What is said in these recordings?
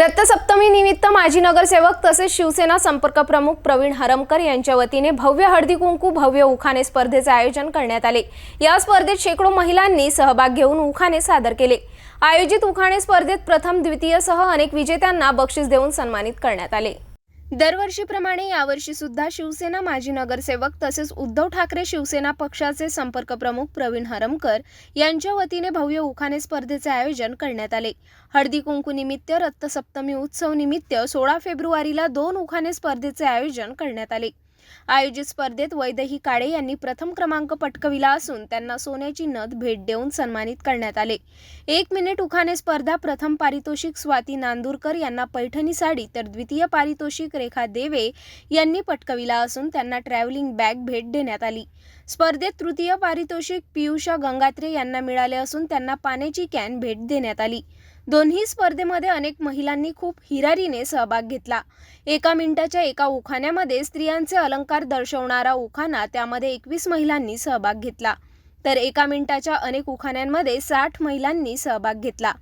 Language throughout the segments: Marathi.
रक्तसप्तमी निमित्त माजी नगरसेवक तसेच शिवसेना संपर्क प्रमुख प्रवीण हरमकर यांच्या वतीने भव्य हळदी कुंकू भव्य उखाणे स्पर्धेचे आयोजन करण्यात आले. या स्पर्धेत शेकडो महिलांनी सहभाग घेऊन उखाणे सादर केले. आयोजित उखाणे स्पर्धेत प्रथम द्वितीयसह अनेक विजेत्यांना बक्षीस देऊन सन्मानित करण्यात आले. दरवर्षीप्रमाणे यावर्षी सुद्धा शिवसेना माजी नगरसेवक तसेच उद्धव ठाकरे शिवसेना पक्षाचे संपर्क प्रमुख प्रवीण हरमकर यांच्या वतीने भव्य उखाणे स्पर्धेचे आयोजन करण्यात आले. हळदी कुंकू निमित्त रक्तसप्तमी उत्सव निमित्त सोळा फेब्रुवारीला दोन उखाणे स्पर्धेचे आयोजन करण्यात आले. आयोजित स्पर्धेत वैदही काळे यांनी प्रथम क्रमांक पटकविला असून त्यांना सोन्याची नथ भेट देऊन सन्मानित करण्यात आले. एक मिनिट उखाणे स्पर्धा प्रथम पारितोषिक स्वाती नांदूरकर यांना पैठणी साडी तर द्वितीय पारितोषिक रेखा देवे यांनी पटकविला असून त्यांना ट्रॅव्हलिंग बॅग भेट देण्यात आली. स्पर्धेत तृतीय पारितोषिक पियुषा गंगात्रे यांना मिळाले असून त्यांना पाण्याची कॅन भेट देण्यात आली. दोन्ही स्पर्धेमध्ये अनेक महिलांनी खूप हिरारीने सहभाग घेतला. एका मिनिटाच्या एका उखाण्यामध्ये स्त्रियांचे अलंकार दर्शवणारा उखाणा त्यामध्ये एकवीस महिलांनी सहभाग घेतला. तर एका मिनिटाच्या अनेक उखाण्यांमध्ये साठ महिलांनी सहभाग घेतला.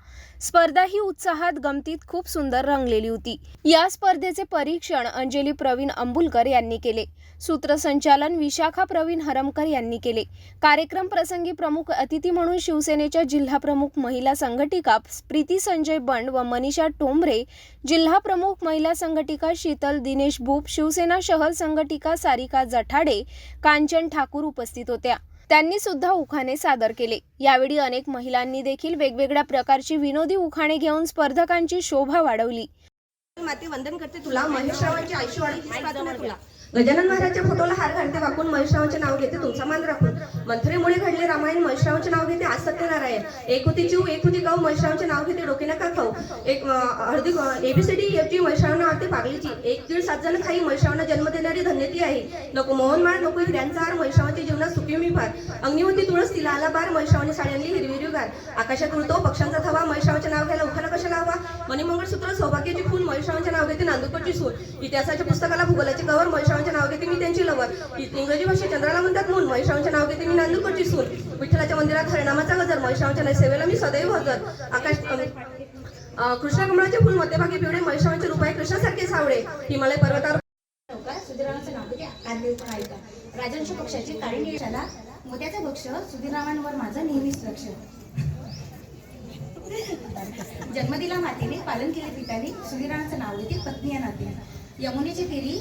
स्पर्धा ही उत्साहात गमतीत खूप सुंदर रंगलेली होती. या स्पर्धेचे परीक्षण अंजली प्रवीण अंबुलकर यांनी केले. सूत्रसंचालन विशाखा प्रवीण हरमकर यांनी केले. कार्यक्रम प्रसंगी प्रमुख अतिथी म्हणून शिवसेनेच्या जिल्हा प्रमुख महिला संघटिका प्रीती संजय बंड व मनीषा टोंबरे जिल्हा प्रमुख महिला संघटिका शीतल दिनेश भूप शिवसेना शहर संघटिका सारिका जठाडे कांचन ठाकूर उपस्थित होत्या. त्यांनी सुद्धा उखाणे सादर केले. यावेळी अनेक महिलांनी देखील वेगवेगळ्या प्रकारची विनोदी उखाणे घेऊन स्पर्धकांची शोभा वाढवली. माते वंदन करते तुला महेशरावांची आयुष्यवाडी तुला. गजानन महाराजच्या फोटोला हार घालते वाकून महेशरावांचे नाव घेते तुमचा मान राखून. मंथरेमुळे घडले रामायण महेशरावांचे नाव घेते आज सत्यनारायण एक होती चिव एक होती गाव महेशरावांचे नाव घेते डोके नका खाऊ एक अं, हळदी एबीसीडी जी महेशरावांना आवडते पागलीची. एक दीड सात जण खाई महेशरावांना जन्म देणारी धन्यती आहे नको मोहन माळ नको हिऱ्यांचा हार महेशरावांच्या जीवनात सुखी मी फार. अग्निवती तुळस तिला आला बार महेशरावांनी साड्यांनी आणली हिरवी आकाशात उडतो पक्ष्यांचा थवा महेशरावांचे नाव घ्यायला उखाला कशा लावा मणिमंगळसूत्र सौभाग्याची खून महेशरावांचे नाव घेते नांदुरची सूर इतिहासाच्या पुस्तकाला भूगोलाचे कवर महेशरावांचे नाव घेते मी त्यांची लवर. इंग्रजी भाषेत चंद्राला म्हणतात म्हणून महेशरावांचे नाव घेते मी नांदुरची सूर विठ्ठलाच्या मंदिरात हरिनामाचा गजर महेशरावांच्या सेवेला मी सदैव हजर. आकाश अं, कमळाचे फुल मध्यभागी पिवळे महेशरावांचे रूप आहे कृष्णासारखे सावळे. हिमालय पर्वतावर सुधीरावांचं नाव घेते राजवंश पक्षाची काळी मोत्याचं पक्ष सुधीरावांवर माझं नेहमीच लक्ष. जन्मदिला मातेने पालन केले पिताने सुधीररावांचं नाव घेते पत्नी या नाते यमुनेची फेरी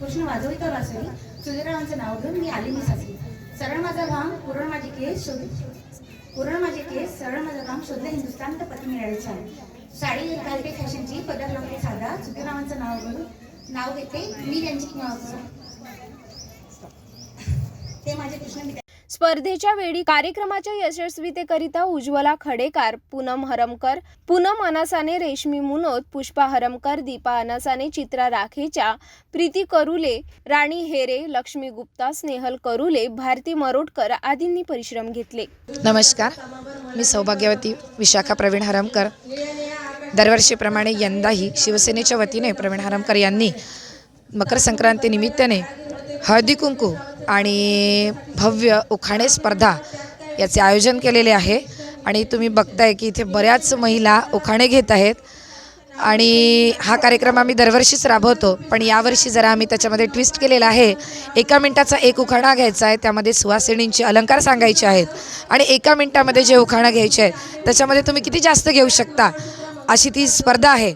कृष्ण वाजवितो वासरी सुधीररावांचं नाव घेऊन मी आले मी सासरी. सरळ माझा घाम पुरण माझे केस शोध माझे केस सरळ माझा घाम शुद्ध हिंदुस्थान तर पत्नी मिळाले छान साडी घालते फॅशनची पदर लावते साधा सुधीररावांचं नाव घेऊन नाव घेते मी त्यांची ते माझे कृष्ण स्पर्धेच्या वेळी कार्यक्रमाच्या यशस्वीतेकरिता उज्ज्वला खडेकार पूनम हरमकर पूनम अनासाने रेशमी मुनोद पुष्पा हरमकर दीपा अनासाने चित्रा राखेच्या प्रीती करुले राणी हेरे लक्ष्मी गुप्ता स्नेहल करुले भारती मरोडकर आदींनी परिश्रम घेतले. नमस्कार. मी सौभाग्यवती विशाखा प्रवीण हरमकर. दरवर्षीप्रमाणे यंदाही शिवसेनेच्या वतीने प्रवीण हरमकर यांनी मकर संक्रांतीनिमित्ताने हळदी कुंकू आणि भव्य उखाणे स्पर्धा याचे आयोजन केलेले आहे. आणि तुम्ही बघताय की इथे बऱ्याच महिला उखाणे घेत आहेत. आणि हा कार्यक्रम आम्ही दरवर्षीच राबवतो. पण यावर्षी जरा आम्ही त्याच्यामध्ये ट्विस्ट केलेला आहे. एका मिनटाचा एक उखाणा घ्यायचा आहे. त्यामध्ये सुवासिनींचे अलंकार सांगायचे आहेत. आणि एका मिनटामध्ये जे उखाणं घ्यायचे आहेत त्याच्यामध्ये तुम्ही किती जास्त घेऊ शकता अशी ती स्पर्धा आहे.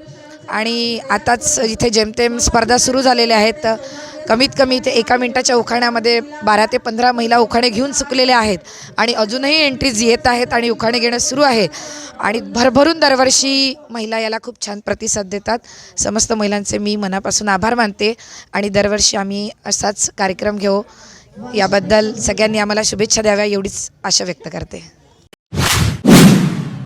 आणि आताच इथे जेमतेम स्पर्धा सुरू झालेल्या आहेत. तर कमीत कमी ते एका मिनटाच्या उखाण्यामध्ये बारा ते पंधरा महिला उखाणे घेऊन चुकलेल्या आहेत. आणि अजूनही एंट्रीज येत आहेत आणि उखाणे घेणं सुरू आहे. आणि भरभरून दरवर्षी महिला याला खूप छान प्रतिसाद देतात. समस्त महिलांचे मी मनापासून आभार मानते. आणि दरवर्षी आम्ही असाच कार्यक्रम घेऊ. याबद्दल सगळ्यांनी आम्हाला शुभेच्छा द्याव्या एवढीच आशा व्यक्त करते.